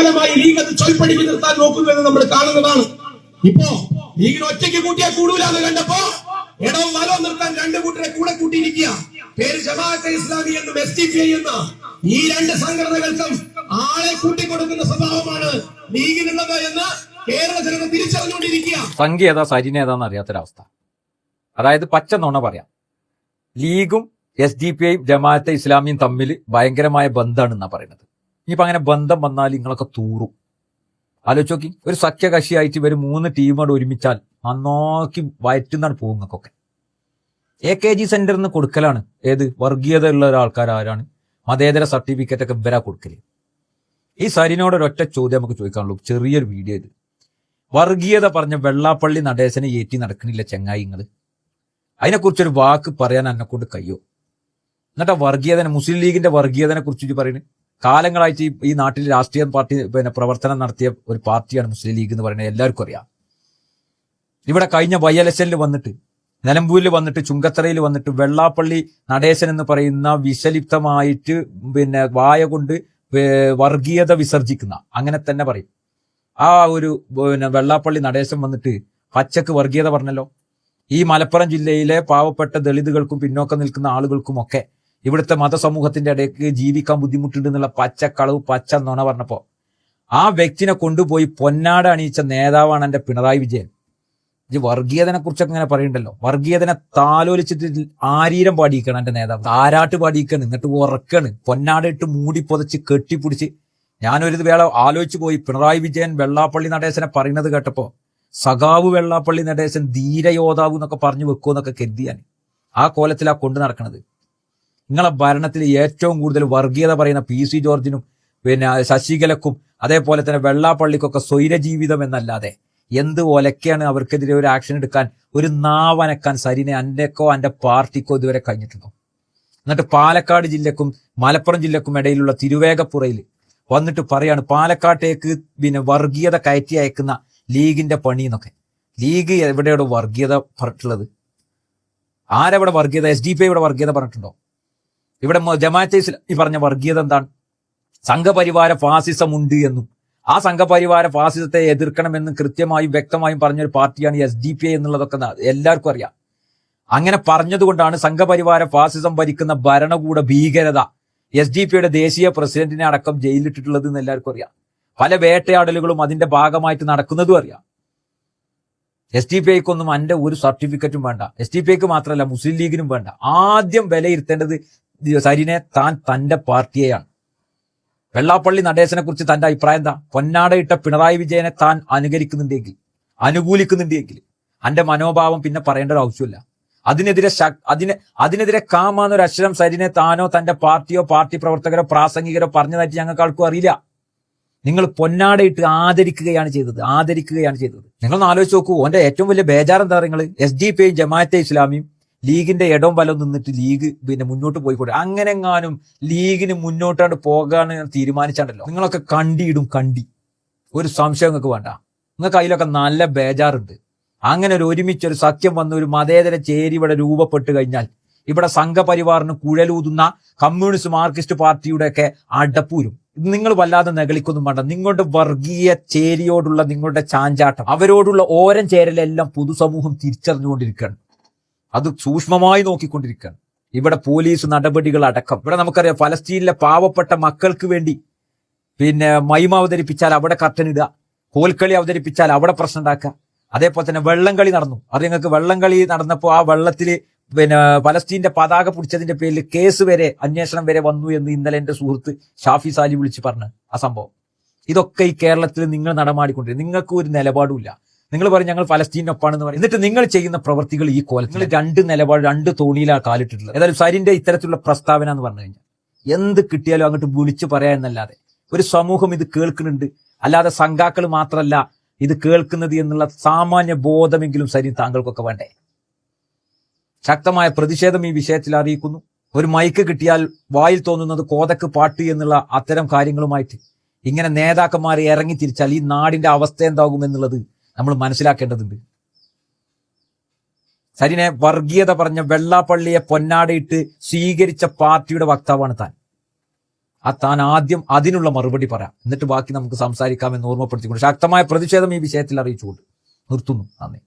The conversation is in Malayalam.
കാലമായി ലീഗ് അത് ചൊൽപ്പടിക്ക് നിർത്താൻ നോക്കുന്നുവെന്ന് നമ്മൾ കാണുന്നതാണ്. ഇപ്പോ ലീഗിന് ഒറ്റയ്ക്ക് കൂട്ടിയാൽ കൂടൂല എന്ന് കണ്ടപ്പോ ഇടവും വലവും നിർത്താൻ രണ്ട് കൂട്ടരെ കൂടെ കൂട്ടിയിരിക്കുക. പേര് ജമാഅത്തെ ഇസ്ലാമി എന്നും എസ് ടി പി എന്ന ഈ രണ്ട് സംഘടനകൾക്കും ആളെ കൂട്ടിക്കൊടുക്കുന്ന സ്വഭാവമാണ് ലീഗിനുള്ളത് എന്ന് കേരള ജനത തിരിച്ചറിഞ്ഞുകൊണ്ടിരിക്കുക. സംഖ്യ ഏതാ? സരിന ഏതാന്ന് അറിയാത്തൊരവസ്ഥ. അതായത് പച്ച നുണ പറയാം. ലീഗും എസ് ഡി പി ഐയും ജമാഅത്തെ ഇസ്ലാമിയും തമ്മിൽ ഭയങ്കരമായ ബന്ധമാണ് എന്നാ പറയുന്നത്. ഇനിയിപ്പോ അങ്ങനെ ബന്ധം വന്നാൽ നിങ്ങളൊക്കെ തൂറും. ആലോചിച്ച് നോക്കി. ഒരു സഖ്യകക്ഷിയായിട്ട് ഇവർ മൂന്ന് ടീമോട് ഒരുമിച്ചാൽ നന്നാക്കി വയറ്റുന്നാണ് പോകുന്നൊക്കെ എ കെ ജി നിന്ന് കൊടുക്കലാണ്. ഏത്? വർഗീയത ഉള്ള ഒരാൾക്കാർ ആരാണ്? മതേതര സർട്ടിഫിക്കറ്റ് ഒക്കെ ഇവരാ കൊടുക്കൽ. ഈ സരിനോട് ഒരൊറ്റ ചോദ്യം നമുക്ക് ചോദിക്കാനുള്ളൂ. ചെറിയൊരു വീഡിയോ ഇത്. വർഗീയത പറഞ്ഞ വെള്ളാപ്പള്ളി നടേശനെ ഏറ്റി നടക്കണില്ല ചെങ്ങായിങ്ങൾ അതിനെക്കുറിച്ചൊരു വാക്ക് പറയാൻ എന്നെ കൊണ്ട് കഴിയോ? എന്നിട്ട് വർഗീയതനെ മുസ്ലിം ലീഗിന്റെ വർഗീയതനെ കുറിച്ച് പറയുന്നത് കാലങ്ങളായിട്ട് ഈ- നാട്ടിൽ രാഷ്ട്രീയ പാർട്ടി പിന്നെ പ്രവർത്തനം നടത്തിയ ഒരു പാർട്ടിയാണ് മുസ്ലിം ലീഗ് എന്ന് പറയുന്നത് എല്ലാവർക്കും അറിയാം. ഇവിടെ കഴിഞ്ഞ ഇലക്ഷനിൽ വന്നിട്ട് നിലമ്പൂരിൽ വന്നിട്ട് ചുങ്കത്തറയിൽ വന്നിട്ട് വെള്ളാപ്പള്ളി നടേശൻ എന്ന് പറയുന്ന വിഷലിപ്തമായിട്ട് പിന്നെ വായ കൊണ്ട് വർഗീയത വിസർജിക്കുന്ന അങ്ങനെ തന്നെ പറയും. ആ ഒരു പിന്നെ വെള്ളാപ്പള്ളി നടേശൻ വന്നിട്ട് പച്ചക്ക് വർഗീയത പറഞ്ഞല്ലോ. ഈ മലപ്പുറം ജില്ലയിലെ പാവപ്പെട്ട ദളിതുകൾക്കും പിന്നോക്കം നിൽക്കുന്ന ആളുകൾക്കുമൊക്കെ ഇവിടുത്തെ മതസമൂഹത്തിന്റെ ഇടയ്ക്ക് ജീവിക്കാൻ ബുദ്ധിമുട്ടുണ്ട് എന്നുള്ള പച്ചക്കളവ് പച്ച നുണ പറഞ്ഞപ്പോൾ ആ വ്യക്തിനെ കൊണ്ടുപോയി പൊന്നാട അണിയിച്ച നേതാവാണ് എന്റെ പിണറായി വിജയൻ. ഇത് വർഗീയതനെ കുറിച്ചൊക്കെ ഇങ്ങനെ പറയണ്ടല്ലോ. വർഗീയതനെ താലോലിച്ചിട്ട് ആരീരം പാടിയിക്കണം എന്റെ നേതാവ്. താരാട്ട് പാടിയിക്കണം എന്നിട്ട് ഉറക്കാണ്. പൊന്നാട ഇട്ട് മൂടി പൊതച്ച് കെട്ടിപ്പിടിച്ച് ഞാനൊരു വേള ആലോചിച്ചു പോയി. പിണറായി വിജയൻ വെള്ളാപ്പള്ളി നടേശനെ പറയുന്നത് കേട്ടപ്പോൾ സഖാവ് വെള്ളാപ്പള്ളി നടേശൻ ധീരയോധാവ് എന്നൊക്കെ പറഞ്ഞു വെക്കുമെന്നൊക്കെ കരുതിയാണ്. ആ കോലത്തിലാ കൊണ്ടു നടക്കണത്. നിങ്ങളെ ഭരണത്തിൽ ഏറ്റവും കൂടുതൽ വർഗീയത പറയുന്ന പി സി ജോർജിനും പിന്നെ ശശികലക്കും അതേപോലെ തന്നെ വെള്ളാപ്പള്ളിക്കൊക്കെ സ്വൈരജീവിതം എന്നല്ലാതെ എന്ത് ഒലക്കെയാണ് അവർക്കെതിരെ ഒരു ആക്ഷൻ എടുക്കാൻ ഒരു നാവനക്കാൻ സരിനെ അന്റെക്കോ അന്റെ പാർട്ടിക്കോ ഇതുവരെ കഴിഞ്ഞിട്ടുണ്ടോ? എന്നിട്ട് പാലക്കാട് ജില്ലക്കും മലപ്പുറം ജില്ലക്കും ഇടയിലുള്ള തിരുവേഗപ്പുറയിൽ വന്നിട്ട് പറയാണ് പാലക്കാട്ടേക്ക് പിന്നെ വർഗീയത കയറ്റി അയക്കുന്ന ലീഗിന്റെ പണി എന്നൊക്കെ. ലീഗ് എവിടെയാണ് വർഗീയത പറഞ്ഞിട്ടുള്ളത്? ആരവിടെ വർഗീയത? എസ് ഡി പി ഇവിടെ വർഗീയത പറഞ്ഞിട്ടുണ്ടോ? ഇവിടെ ജമാഅത്തെ ഈ പറഞ്ഞ വർഗീയത എന്താണ്? സംഘപരിവാര ഫാസിസം ഉണ്ട് എന്നും. ആ സംഘപരിവാര ഫാസിസത്തെ എതിർക്കണമെന്നും കൃത്യമായും വ്യക്തമായും പറഞ്ഞൊരു പാർട്ടിയാണ് എസ് ഡി പി ഐ എന്നുള്ളതൊക്കെ എല്ലാവർക്കും അറിയാം. അങ്ങനെ പറഞ്ഞതുകൊണ്ടാണ് സംഘപരിവാര ഫാസിസം ഭരിക്കുന്ന ഭരണകൂട ഭീകരത എസ് ഡി പിയുടെ ദേശീയ പ്രസിഡന്റിനെ അടക്കം ജയിലിട്ടിട്ടുള്ളത് എന്ന് എല്ലാവർക്കും അറിയാം. പല വേട്ടയാടലുകളും അതിന്റെ ഭാഗമായിട്ട് നടക്കുന്നതും അറിയാം. എസ് ടി പി ഐക്കൊന്നും എന്റെ ഒരു സർട്ടിഫിക്കറ്റും വേണ്ട. എസ് ടി പി ഐക്ക് മാത്രമല്ല മുസ്ലിം ലീഗിനും വേണ്ട. ആദ്യം വിലയിരുത്തേണ്ടത് സരിനെ താൻ തന്റെ പാർട്ടിയെയാണ്. വെള്ളാപ്പള്ളി നടേശനെ കുറിച്ച് തന്റെ അഭിപ്രായം എന്താ? പൊന്നാടയിട്ട പിണറായി വിജയനെ താൻ അനുകരിക്കുന്നുണ്ടെങ്കിൽ അനുകൂലിക്കുന്നുണ്ടെങ്കിൽ അന്റെ മനോഭാവം പിന്നെ പറയേണ്ട ഒരു ആവശ്യമില്ല. അതിനെതിരെ അതിനെ അതിനെതിരെ കാമാന്നൊരു അക്ഷരം സരിനെ താനോ തന്റെ പാർട്ടിയോ പാർട്ടി പ്രവർത്തകരോ പ്രാസംഗികരോ പറഞ്ഞതായിട്ട് ഞങ്ങൾക്ക് ആൾക്കും അറിയില്ല. നിങ്ങൾ പൊന്നാടയിട്ട് ആദരിക്കുകയാണ് ചെയ്തത് ആദരിക്കുകയാണ് ചെയ്തത്. നിങ്ങളൊന്ന് ആലോചിച്ച് നോക്കൂ ഓന്റെ ഏറ്റവും വലിയ ബേജാർ എന്താ നിങ്ങൾ എസ് ഡി പി ജമാഅത്തെ ഇസ്ലാമിയും ലീഗിന്റെ ഇടവും വലം നിന്നിട്ട് ലീഗ് പിന്നെ മുന്നോട്ട് പോയിക്കോട്ടെ. അങ്ങനെങ്ങാനും ലീഗിന് മുന്നോട്ടാണ്ട് പോകാന്ന് തീരുമാനിച്ചാണ്ടല്ലോ. നിങ്ങളൊക്കെ കണ്ടിയിടും കണ്ടി. ഒരു സംശയം നിങ്ങൾക്ക് വേണ്ട. നിങ്ങൾക്ക് അതിലൊക്കെ നല്ല ബേജാറുണ്ട്. അങ്ങനെ ഒരു ഒരുമിച്ച് ഒരു സഖ്യം വന്ന ഒരു മതേതര ചേരി ഇവിടെ രൂപപ്പെട്ട് കഴിഞ്ഞാൽ ഇവിടെ സംഘപരിവാറിന് കുഴലൂതുന്ന കമ്മ്യൂണിസ്റ്റ് മാർക്സിസ്റ്റ് പാർട്ടിയുടെ ഒക്കെ അടപ്പൂരും നിങ്ങൾ വല്ലാതെ നെകളിക്കൊന്നും വേണ്ട. നിങ്ങളുടെ വർഗീയ ചേരിയോടുള്ള നിങ്ങളുടെ ചാഞ്ചാട്ടം അവരോടുള്ള ഓരം ചേരലെല്ലാം പൊതുസമൂഹം തിരിച്ചറിഞ്ഞുകൊണ്ടിരിക്കുകയാണ്. അത് സൂക്ഷ്മമായി നോക്കിക്കൊണ്ടിരിക്കുകയാണ്. ഇവിടെ പോലീസ് നടപടികൾ അടക്കം. ഇവിടെ നമുക്കറിയാം ഫലസ്തീനിലെ പാവപ്പെട്ട മക്കൾക്ക് വേണ്ടി പിന്നെ മൈമ അവതരിപ്പിച്ചാൽ അവിടെ കർട്ടനിടുക കോൽക്കളി അവതരിപ്പിച്ചാൽ അവിടെ പ്രശ്നം ഉണ്ടാക്കുക. അതേപോലെ തന്നെ വെള്ളംകളി നടന്നു. അത് നിങ്ങൾക്ക് വെള്ളംകളി നടന്നപ്പോൾ ആ വെള്ളത്തിൽ പിന്നെ ഫലസ്തീന്റെ പതാക പിടിച്ചതിന്റെ പേരിൽ കേസ് വരെ അന്വേഷണം വരെ വന്നു എന്ന് ഇന്നലെ എന്റെ സുഹൃത്ത് ഷാഫി സാലി വിളിച്ച് പറഞ്ഞു ആ സംഭവം. ഇതൊക്കെ ഈ കേരളത്തിൽ നിങ്ങൾ നടമാടിക്കൊണ്ടിരിക്കും നിങ്ങൾക്ക് ഒരു നിലപാടുമില്ല. നിങ്ങൾ പറയും ഞങ്ങൾ ഫലസ്തീനൊപ്പാണെന്ന് പറയും. എന്നിട്ട് നിങ്ങൾ ചെയ്യുന്ന പ്രവൃത്തികൾ ഈ കോലത്തിൽ. രണ്ട് നിലപാട് രണ്ട് തോണിയിലാണ് കാലിട്ടിട്ടുള്ളത്. ഏതായാലും സരിന്റെ ഇത്തരത്തിലുള്ള പ്രസ്താവന എന്ന് പറഞ്ഞു കഴിഞ്ഞാൽ എന്ത് കിട്ടിയാലും അങ്ങോട്ട് വിളിച്ചു പറയാ എന്നല്ലാതെ. ഒരു സമൂഹം ഇത് കേൾക്കുന്നുണ്ട്. അല്ലാതെ സംഘാക്കൾ മാത്രമല്ല ഇത് കേൾക്കുന്നത് എന്നുള്ള സാമാന്യ ബോധമെങ്കിലും സരി താങ്കൾക്കൊക്കെ വേണ്ടേ? ശക്തമായ പ്രതിഷേധം ഈ വിഷയത്തിൽ അറിയിക്കുന്നു. ഒരു മൈക്ക് കിട്ടിയാൽ വായിൽ തോന്നുന്നത് കോതക്ക് പാട്ട് എന്നുള്ള അത്തരം കാര്യങ്ങളുമായിട്ട് ഇങ്ങനെ നേതാക്കന്മാരെ ഇറങ്ങി തിരിച്ചാൽ ഈ നാടിന്റെ അവസ്ഥ എന്താകും എന്നുള്ളത് നമ്മൾ മനസ്സിലാക്കേണ്ടതുണ്ട്. സരിനെ വർഗീയത പറഞ്ഞ വെള്ളാപ്പള്ളിയെ പൊന്നാടയിട്ട് സ്വീകരിച്ച പാർട്ടിയുടെ വക്താവാണ് താൻ. ആ താൻ ആദ്യം അതിനുള്ള മറുപടി പറയാം എന്നിട്ട് ബാക്കി നമുക്ക് സംസാരിക്കാമെന്ന് ഓർമ്മപ്പെടുത്തിക്കൊണ്ട് ശക്തമായ പ്രതിഷേധം ഈ വിഷയത്തിൽ അറിയിച്ചുകൊണ്ട് നിർത്തുന്നു. നന്ദി.